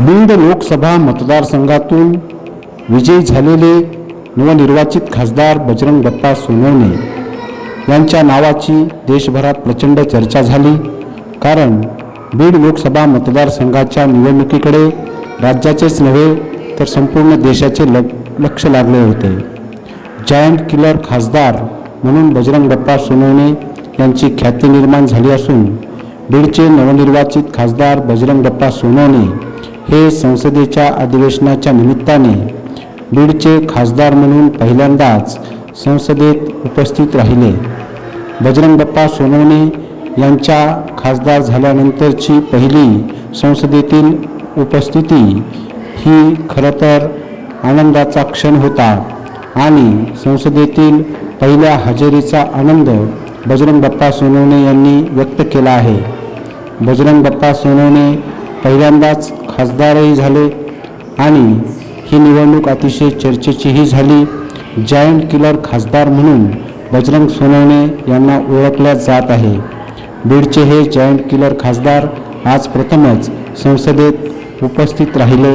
बीड लोकसभा मतदारसंघातून विजयी झालेले नवनिर्वाचित खासदार बजरंग बाप्पा सोनवणे यांच्या नावाची देशभरात प्रचंड चर्चा झाली. कारण बीड लोकसभा मतदारसंघाच्या निवडणुकीकडे राज्याचेच नव्हे तर संपूर्ण देशाचे ल लक्ष लागले होते. जायंट किलर खासदार म्हणून बजरंग बाप्पा सोनवणे यांची ख्याती निर्माण झाली असून बीडचे नवनिर्वाचित खासदार बजरंग बाप्पा सोनवणे हे संसदेच्या अधिवेशनाच्या निमित्ताने बीडचे खासदार म्हणून पहिल्यांदाच संसदेत उपस्थित राहिले. बजरंग बाप्पा सोनवणे यांच्या खासदार झाल्यानंतरची पहिली संसदेतील उपस्थिती ही खरं तर आनंदाचा क्षण होता आणि संसदेतील पहिल्या हजेरीचा आनंद बजरंग बाप्पा सोनवणे यांनी व्यक्त केला आहे. बजरंग बाप्पा सोनवणे पहिल्यांदाच खासदारही झाले आणि ही निवडणूक अतिशय चर्चेचीही झाली. जायंट किलर खासदार म्हणून बजरंग सोनवणे यांना ओळखल्या जात आहे. बीडचे हे जायंट किलर खासदार आज प्रथमच संसदेत उपस्थित राहिले.